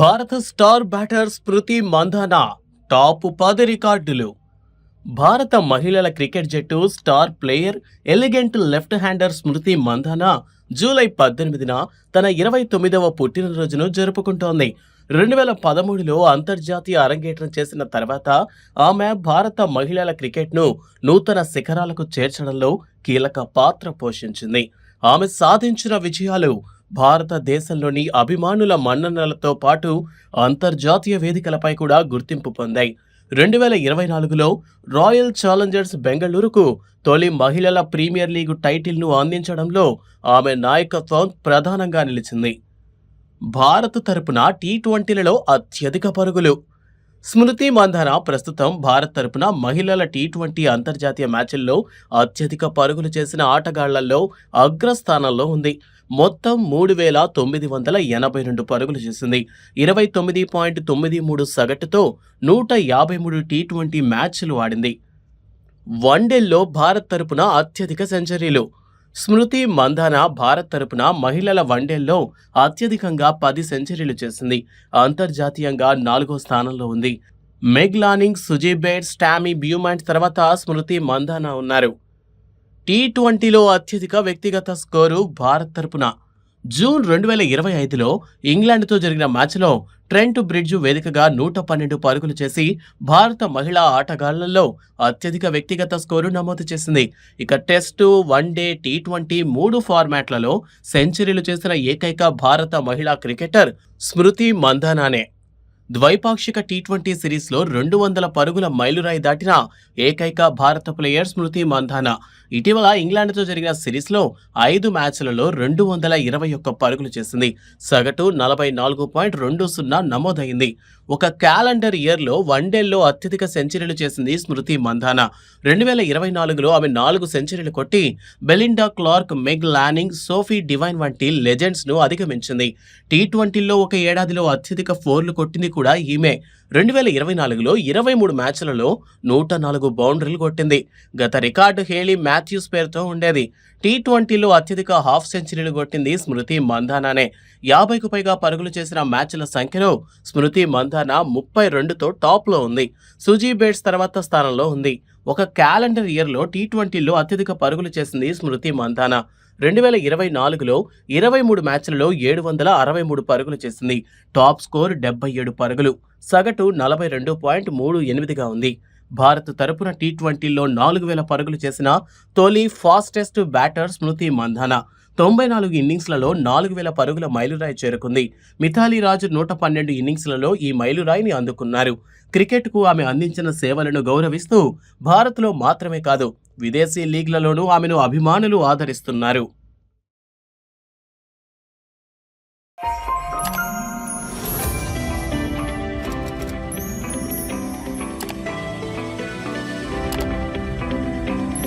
భారత star batter Smriti Mandhana top పది రికార్డులు. భారత మహిళల క్రికెట్ జట్టు star player elegant left hander Smriti Mandhana July పద్దెనిమిదిన తన ఇరవై తొమ్మిదవ పుట్టినరోజును జరుపుకుంటోంది. రెండు వేల పదమూడులో అంతర్జాతీయ అరంగేట్రం చేసిన తర్వాత ఆమె భారత మహిళల క్రికెట్ను నూతన శిఖరాలకు చేర్చడంలో కీలక పాత్ర పోషించింది. ఆమె సాధించిన విజయాలు భారతదేశంలోని అభిమానుల మన్ననలతో పాటు అంతర్జాతీయ వేదికలపై కూడా గుర్తింపు పొందాయి. రెండు వేల ఇరవై నాలుగులో రాయల్ ఛాలెంజర్స్ బెంగళూరుకు తొలి మహిళల ప్రీమియర్ లీగ్ టైటిల్ను అందించడంలో ఆమె నాయకత్వం ప్రధానంగా నిలిచింది. భారత్ తరపున టీ ట్వంటీలలో అత్యధిక పరుగులు. స్మృతి మంధాన ప్రస్తుతం భారత్ తరపున మహిళల టీ ట్వంటీ అంతర్జాతీయ మ్యాచ్ల్లో అత్యధిక పరుగులు చేసిన ఆటగాళ్ళలో అగ్రస్థానంలో ఉంది. మొత్తం మూడు వేల తొమ్మిది వందల ఎనభై రెండు పరుగులు చేసింది. ఇరవై తొమ్మిది పాయింట్ తొమ్మిది మూడు సగటుతో నూట యాభై మూడు టీ ట్వంటీ మ్యాచ్లు ఆడింది. వన్డేల్లో భారత్ తరపున అత్యధిక సెంచరీలు. స్మృతి మంధాన భారత్ తరపున మహిళల వన్డేల్లో అత్యధికంగా పది సెంచరీలు చేసింది. అంతర్జాతీయంగా నాలుగో స్థానంలో ఉంది. మెగ్ లానింగ్ సుజీబేట్ స్టామీ బ్యూమాంట్ తర్వాత స్మృతి మంధాన ఉన్నారు. టీ ట్వంటీలో అత్యధిక వ్యక్తిగత స్కోరు భారత్ తరపున. జూన్ రెండు వేల ఇరవై ఐదులో ఇంగ్లాండ్తో జరిగిన మ్యాచ్లో ట్రెంట్ బ్రిడ్జ్ వేదికగా నూట పన్నెండు పరుగులు చేసి భారత మహిళా ఆటగాళ్ళలో అత్యధిక వ్యక్తిగత స్కోరు నమోదు చేసింది. ఇక టెస్టు వన్డే టీ ట్వంటీ మూడు ఫార్మాట్లలో సెంచరీలు చేసిన ఏకైక భారత మహిళా క్రికెటర్ స్మృతి మంధానానే ద్వైపాక్షిక టీ ట్వంటీ సిరీస్లో రెండు వందల పరుగుల మైలురాయి దాటిన ఏకైక భారత ప్లేయర్ స్మృతి మంధానా ఇటీవల ఇంగ్లాండ్తో జరిగిన సిరీస్లో ఐదు మ్యాచ్లలో రెండు వందల ఇరవై ఒక్క పరుగులు చేసింది. సగటు నలభై నాలుగు పాయింట్ రెండు సున్నా నమోదైంది. ఒక క్యాలెండర్ ఇయర్లో వన్డేల్లో అత్యధిక సెంచరీలు చేసింది స్మృతి మంధాన. రెండు వేల ఇరవై నాలుగులో ఆమె నాలుగు సెంచరీలు కొట్టి Belinda Clark Meg Lanning Sophie Devine వంటి లెజెండ్స్ను అధిగమించింది. టీ ట్వంటీలో ఒక ఏడాదిలో అత్యధిక ఫోర్లు కొట్టింది కూడా ఈమె. రెండు వేల ఇరవై నాలుగులో ఇరవై మూడు మ్యాచ్లలో నూట నాలుగు బౌండరీలు కొట్టింది. గత రికార్డు హేలీ మాథ్యూస్ పేరుతో ఉండేది. టీ ట్వంటీలో అత్యధిక హాఫ్ సెంచరీలు కొట్టింది స్మృతి మంధానానే యాభైకు పైగా పరుగులు చేసిన మ్యాచ్ల సంఖ్యలో స్మృతి మంధానా ముప్పై రెండుతో టాప్లో ఉంది. సుజీ బేట్స్ తర్వాత స్థానంలో ఉంది. ఒక క్యాలెండర్ ఇయర్లో టీ ట్వంటీలో అత్యధిక పరుగులు చేసింది స్మృతి మంధానా రెండు వేల ఇరవై నాలుగులో ఇరవై మూడు మ్యాచ్లలో ఏడు వందల అరవై మూడు పరుగులు చేసింది. టాప్ స్కోర్ డెబ్బై ఏడు పరుగులు. సగటు నలభై రెండు పాయింట్ మూడు ఎనిమిదిగా ఉంది. భారత్ తరపున టీ ట్వంటీలో నాలుగు వేల పరుగులు చేసిన తొలి ఫాస్టెస్ట్ బ్యాటర్ స్మృతి మంధాన తొంభై నాలుగు ఇన్నింగ్స్లలో నాలుగు వేల పరుగుల మైలురాయి చేరుకుంది. మిథాలీ రాజు నూట పన్నెండు ఇన్నింగ్స్లలో ఈ మైలురాయిని అందుకున్నారు. క్రికెట్కు ఆమె అందించిన సేవలను గౌరవిస్తూ భారత్లో మాత్రమే కాదు విదేశీ లీగ్లలోనూ ఆమెను అభిమానులు ఆదరిస్తున్నారు.